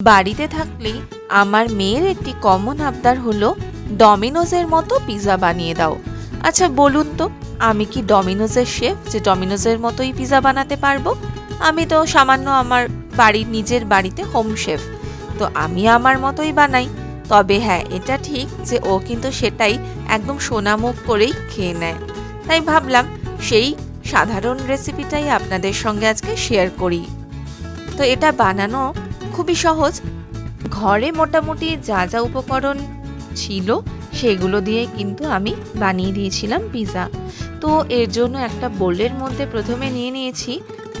বাড়িতে থাকলেই আমার মেয়ের একটি কমন আবদার হলো ডমিনোজের মতো পিৎজা বানিয়ে দাও। আচ্ছা বলুন তো, আমি কি ডমিনোজের শেফ যে ডমিনোজের মতোই পিৎজা বানাতে পারব? আমি তো সামান্য আমার বাড়ির নিজের বাড়িতে হোম শেফ তো আমি আমার মতোই বানাই। তবে হ্যাঁ এটা ঠিক যে ও কিন্তু সেটাই একদম সোনামুখ করেই খেয়ে নেয়। তাই ভাবলাম সেই সাধারণ রেসিপিটাই আপনাদের সঙ্গে আজকে শেয়ার করি। তো এটা বানানো খুবই সহজ। ঘরে মোটামুটি যা যা উপকরণ ছিল, সেগুলো দিয়ে কিন্তু আমি বানিয়ে দিয়েছিলাম পিৎজা তো এর জন্য একটা বোলের মধ্যে প্রথমে নিয়ে নিয়েছি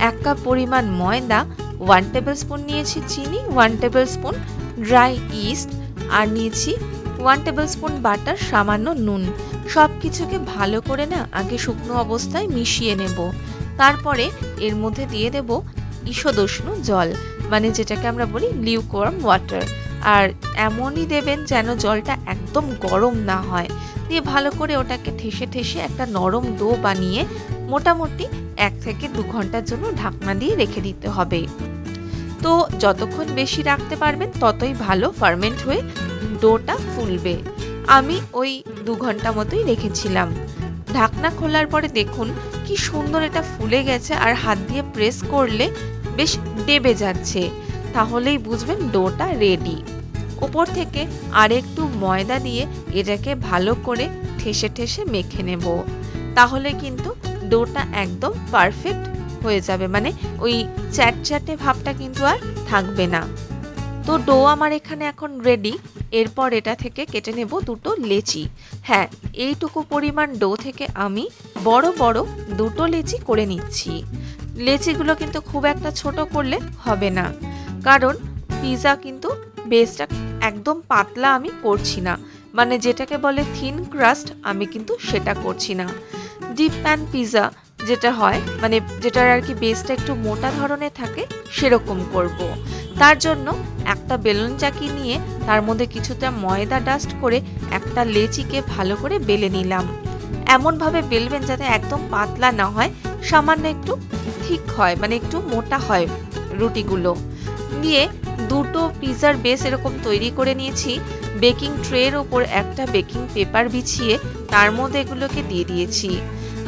এক কাপ পরিমাণ ময়দা ওয়ান টেবিল স্পুন নিয়েছি চিনি one tablespoon dry yeast আর নিয়েছি ওয়ান টেবিল স্পুন বাটার সামান্য নুন। সব কিছুকে ভালো করে না আগে শুকনো অবস্থায় মিশিয়ে নেব। তারপরে এর মধ্যে দিয়ে দেব ঈষদুষ্ণ জল। মানে যেটাকে আমরা বলি লিউকোয়ার্ম ওয়াটার আর এমনই দেবেন যেন জলটা একদম গরম না হয়। দিয়ে ভালো করে ওটাকে ঠেসে ঠেসে একটা নরম ডো বানিয়ে মোটামুটি এক থেকে দু ঘণ্টার জন্য ঢাকনা দিয়ে রেখে দিতে হবে। তো যতক্ষণ বেশি রাখতে পারবেন, ততই ভালো ফার্মেন্ট হয়ে ডোটা ফুলবে। আমি ওই দু ঘণ্টা মতোই রেখেছিলাম। ঢাকনা খোলার পরে দেখুন, কি সুন্দর এটা ফুলে গেছে। আর হাত দিয়ে প্রেস করলে বেশ ডেবে যাচ্ছে। তাহলেই বুঝবেন ডোটা রেডি ওপর থেকে আর একটু ময়দা দিয়ে এটাকে ভালো করে ঠেসে ঠেসে মেখে নেব। তাহলে কিন্তু ডোটা একদম পারফেক্ট হয়ে যাবে। মানে ওই চ্যাটচ্যাটে ভাবটা কিন্তু আর থাকবে না। তো ডো আমার এখানে এখন রেডি এরপর এটা থেকে কেটে নেব দুটো লেচি। হ্যাঁ এইটুকু পরিমাণ ডো থেকে আমি বড় বড় দুটো লেচি করে নিচ্ছি। লেচিগুলো কিন্তু খুব একটা ছোট করলে হবে না। কারণ পিৎজা কিন্তু বেসটা একদম পাতলা আমি করছি না। মানে যেটাকে বলে থিন ক্রাস্ট আমি কিন্তু সেটা করছি না। ডিপ প্যান পিৎজা যেটা হয় মানে যেটার আর কি বেসটা একটু মোটা ধরনের থাকে, সেরকম করব। তার জন্য একটা বেলুন চাকি নিয়ে তার মধ্যে কিছুটা ময়দা ডাস্ট করে একটা লেচিকে ভালো করে বেলে নিলাম। এমনভাবে বেলবেন যাতে একদম পাতলা না হয়, সামান্য একটু ঠিক হয় মানে একটু মোটা হয় রুটিগুলো। দিয়ে দুটো পিৎজার বেস এরকম তৈরি করে নিয়েছি। বেকিং ট্রের ওপর একটা বেকিং পেপার বিছিয়ে তার মধ্যে এগুলোকে দিয়ে দিয়েছি।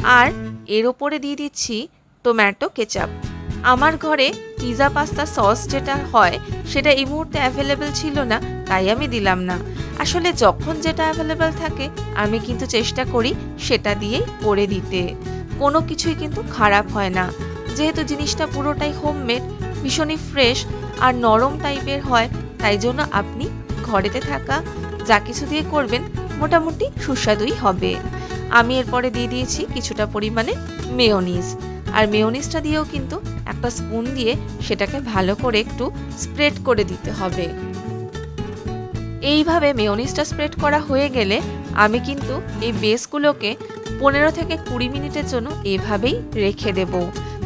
আর এর ওপরে দিয়ে দিচ্ছি টোম্যাটো কেচাপ। আমার ঘরে পিৎজা পাস্তা সস যেটা হয়, সেটা এই মুহূর্তে অ্যাভেলেবেল ছিল না, তাই আমি দিলাম না। আসলে যখন যেটা অ্যাভেলেবেল থাকে, আমি কিন্তু চেষ্টা করি সেটা দিয়েই করে দিতে। কোনো কিছুই কিন্তু খারাপ হয় না। যেহেতু জিনিসটা পুরোটাই হোমমেড ভীষণই ফ্রেশ আর নরম টাইপের হয়, তাই জন্য আপনি ঘরেতে থাকা যা কিছু দিয়ে করবেন মোটামুটি সুস্বাদুই হবে। আমি এরপরে দিয়ে দিয়েছি কিছুটা পরিমাণে মেয়োনিজ আর মেয়োনিজটা দিয়েও কিন্তু একটা স্পুন দিয়ে সেটাকে ভালো করে একটু স্প্রেড করে দিতে হবে। এইভাবে মেয়োনিজটা স্প্রেড করা হয়ে গেলে আমি কিন্তু এই বেসগুলোকে পনেরো থেকে কুড়ি মিনিটের জন্য এভাবেই রেখে দেব।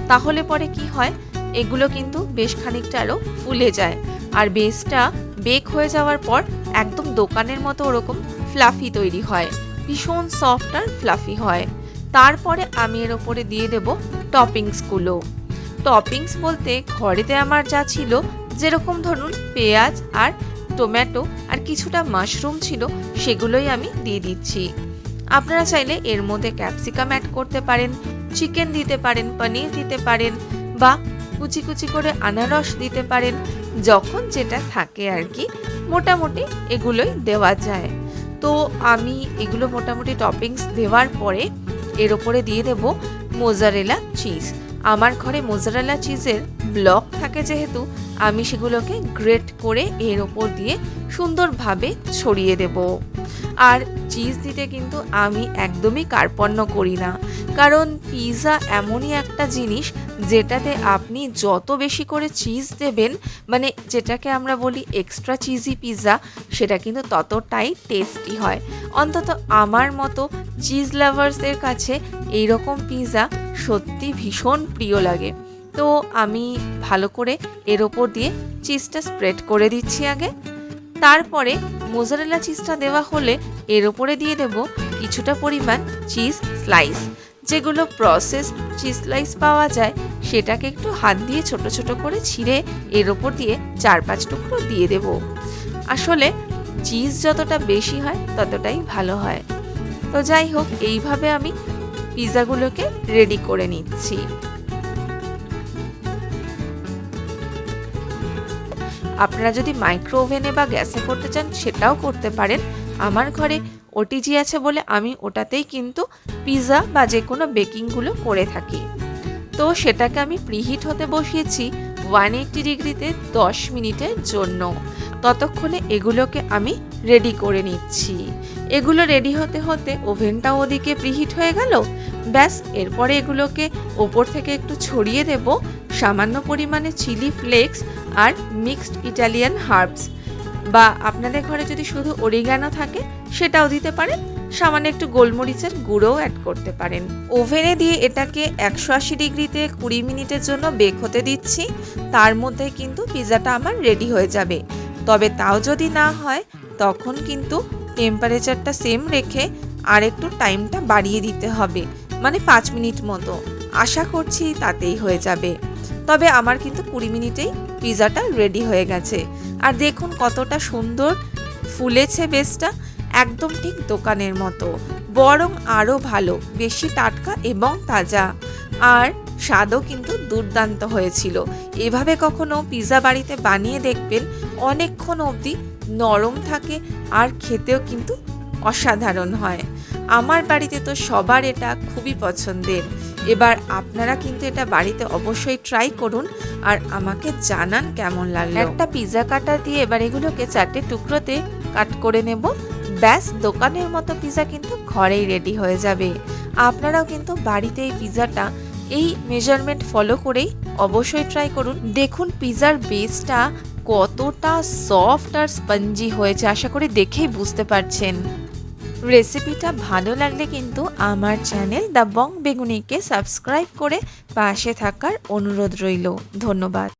তাহলে পরে কি হয়? এগুলো কিন্তু বেশ খানিকটা আরও ফুলে যায়। আর বেসটা বেক হয়ে যাওয়ার পর একদম দোকানের মতো ওরকম ফ্লাফি তৈরি হয়। ভীষণ সফট আর ফ্লাফি হয়। তারপরে আমি এর ওপরে দিয়ে দেব টপিংসগুলো টপিংস বলতে ঘরেতে আমার যা ছিল, যেরকম ধরুন পেঁয়াজ আর টমেটো আর কিছুটা মাশরুম ছিল, সেগুলোই আমি দিয়ে দিচ্ছি। আপনারা চাইলে এর মধ্যে ক্যাপসিকাম অ্যাড করতে পারেন। চিকেন দিতে পারেন পনির দিতে পারেন বা কুচি কুচি করে আনারস দিতে পারেন, যখন যেটা থাকে আর কি, মোটামুটি এগুলোই দেওয়া যায়। তো আমি এগুলো মোটামুটি টপিংস দেওয়ার পরে এর ওপরে দিয়ে দেব মোজারেলা চিজ আমার ঘরে মোজারেলা চিজের ব্লক থাকে যেহেতু, আমি সেগুলোকে গ্রেট করে এর ওপর দিয়ে সুন্দরভাবে ছড়িয়ে দেব। আর চিজ দিতে কিন্তু আমি একদমই কার্পণ্য করি না। কারণ পিৎজা এমনই একটা জিনিস যেটাতে আপনি যত বেশি করে চিজ দেবেন মানে যেটাকে আমরা বলি এক্সট্রা চিজি পিৎজা সেটা কিন্তু ততটাই টেস্টি হয়। অন্তত আমার মতো চিজ লাভার্সদের কাছে এইরকম পিৎজা সত্যি ভীষণ প্রিয় লাগে। তো আমি ভালো করে এর ওপর দিয়ে চিজটা স্প্রেড করে দিচ্ছি আগে। তারপরে মোজারেলা চিজটা দেওয়া হলে এর ওপরে দিয়ে দেব কিছুটা পরিমাণ চিজ স্লাইস যেগুলো প্রসেস চিজ স্লাইস পাওয়া যায়, সেটাকে একটু হাত দিয়ে ছোট ছোট করে ছিঁড়ে এর ওপর দিয়ে চার পাঁচ টুকরো দিয়ে দেব। আসলে চিজ যতটা বেশি হয়, ততটাই ভালো হয়। তো যাই হোক, এইভাবে আমি পিৎজাগুলোকে রেডি করে নিচ্ছি। আপনারা যদি মাইক্রো ওভেনে বা গ্যাসে করতে চান, সেটাও করতে পারেন। আমার ঘরে ওটিজি আছে বলে আমি ওটাতেই কিন্তু পিৎজা বা যে কোনো বেকিংগুলো করে থাকি। তো সেটাকে আমি প্রিহিট হতে বসিয়েছি ওয়ান এইট্টি ডিগ্রিতে দশ মিনিটের জন্য। ততক্ষণে এগুলোকে আমি রেডি করে নিচ্ছি। এগুলো রেডি হতে হতে ওভেনটাও ওদিকে প্রিহিট হয়ে গেল। ব্যাস, এরপরে এগুলোকে ওপর থেকে একটু ছড়িয়ে দেব। সামান্য পরিমাণে চিলি ফ্লেক্স আর মিক্সড ইটালিয়ান হার্বস। বা আপনাদের ঘরে যদি শুধু অরিগানো থাকে, সেটাও দিতে পারেন। সামান্য একটু গোলমরিচের গুঁড়োও অ্যাড করতে পারেন। ওভেনে দিয়ে এটাকে একশো আশি ডিগ্রিতে কুড়ি মিনিটের জন্য বেক হতে দিচ্ছি। তার মধ্যে কিন্তু পিৎজাটা আমার রেডি হয়ে যাবে। তবে তাও যদি না হয়, তখন কিন্তু টেম্পারেচারটা সেম রেখে আর একটু টাইমটা বাড়িয়ে দিতে হবে। মানে পাঁচ মিনিট মতো। আশা করছি তাতেই হয়ে যাবে। তবে আমার কিন্তু কুড়ি মিনিটেই পিৎজাটা রেডি হয়ে গেছে। আর দেখুন কতটা সুন্দর ফুলেছে বেসটা, একদম ঠিক দোকানের মতো। বরং আরও ভালো, বেশি টাটকা এবং তাজা। আর স্বাদও কিন্তু দুর্দান্ত হয়েছিল। এভাবে কখনো পিৎজা বাড়িতে বানিয়ে দেখবেন, অনেকক্ষণ অবধি নরম থাকে আর খেতেও কিন্তু অসাধারণ হয়। আমার বাড়িতে তো সবার এটা খুবই পছন্দের। এবার আপনারা কিন্তু এটা বাড়িতে অবশ্যই ট্রাই করুন আর আমাকে জানান কেমন লাগল। একটা পিৎজা কাটা দিয়ে এবার এগুলোকে চারটে টুকরোতে কাট করে নেব। ব্যাস, দোকানের মতো পিৎজা কিন্তু ঘরেই রেডি হয়ে যাবে। আপনারাও কিন্তু বাড়িতে এই পিৎজাটা এই মেজারমেন্ট ফলো করেই অবশ্যই ট্রাই করুন। দেখুন পিৎজার বেসটা কতটা সফট আর স্পঞ্জি হয়েছে। আশা করি দেখেই বুঝতে পারছেন। রেসিপিটা ভালো লাগলে কিন্তু আমার চ্যানেল দ্য বং বেগুনিকে সাবস্ক্রাইব করে পাশে থাকার অনুরোধ রইল। ধন্যবাদ।